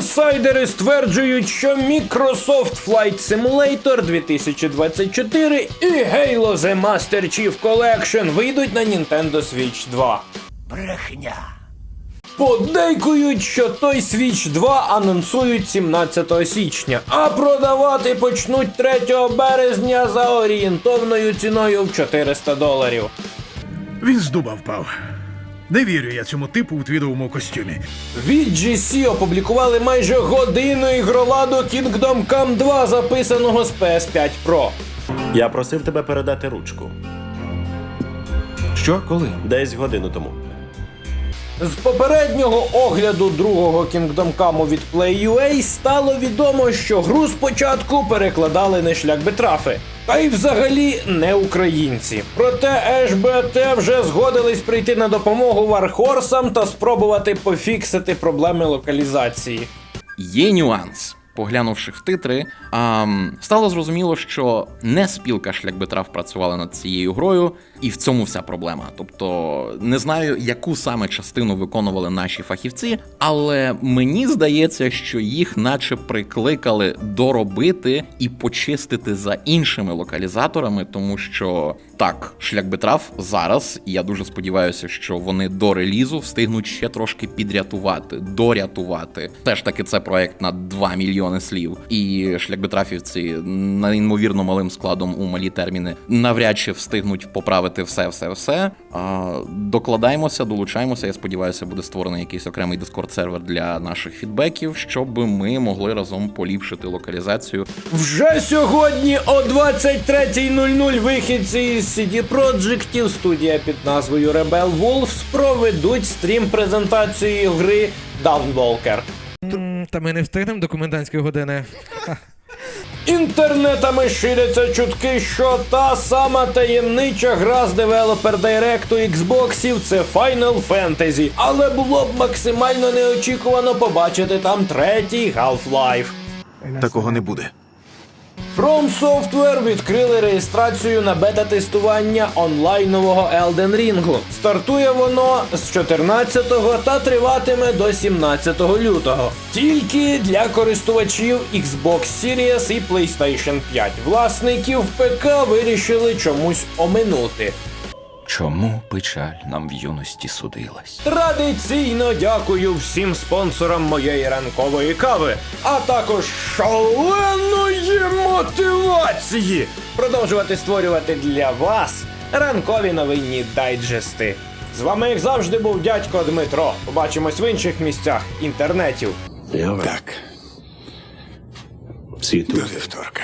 Інсайдери стверджують, що Microsoft Flight Simulator 2024 і Halo The Master Chief Collection вийдуть на Nintendo Switch 2. Брехня. Подейкують, що той Switch 2 анонсують 17 січня, а продавати почнуть 3 березня за орієнтовною ціною в 400 доларів. Він з дуба впав. Не вірю я цьому типу у твідовому костюмі. VGC опублікували майже годину ігроладу Kingdom Come 2, записаного з PS5 Pro. Я просив тебе передати ручку. Що? Коли? Десь годину тому. З попереднього огляду другого Come від Play.ua стало відомо, що гру спочатку перекладали не шлях Бетрафи, а й взагалі не українці. Проте HBT вже згодились прийти на допомогу Вархорсам та спробувати пофіксити проблеми локалізації. Є нюанс. Поглянувши в титри, стало зрозуміло, що не спілка шляхбитрав працювала над цією грою, і в цьому вся проблема. Тобто не знаю, яку саме частину виконували наші фахівці, але мені здається, що їх наче прикликали доробити і почистити за іншими локалізаторами, тому що так, шлях битрав зараз, і я дуже сподіваюся, що вони до релізу встигнуть ще трошки підрятувати, дорятувати. Все ж таки, це проект на 2 мільйони слів. І шлях битрафівці неймовірно малим складом у малі терміни навряд чи встигнуть поправити все, все, все. А, докладаємося, долучаємося. Я сподіваюся, буде створений якийсь окремий дискорд сервер для наших фідбеків, щоб ми могли разом поліпшити локалізацію Вже сьогодні о 23.00 вихідці із CD Projekt студія під назвою Rebel Wolves проведуть стрім презентації гри Downwalker. Та ми не встигнемо до комендантської години. Інтернетами ширяться чутки, що та сама таємнича гра з девелопер директу Xboxів це Final Fantasy, але було б максимально неочікувано побачити там третій Half-Life. Такого не буде. From Software відкрили реєстрацію на бета-тестування онлайнового Elden Ring. Стартує воно з 14-го та триватиме до 17 лютого. Тільки для користувачів Xbox Series і PlayStation 5. Власників ПК вирішили чомусь оминути. Чому печаль нам в юності судилась? Традиційно дякую всім спонсорам моєї ранкової кави, а також шаленої мотивації продовжувати створювати для вас ранкові новинні дайджести. З вами, як завжди, був дядько Дмитро. Побачимось в інших місцях інтернетів. Так. До вівторка.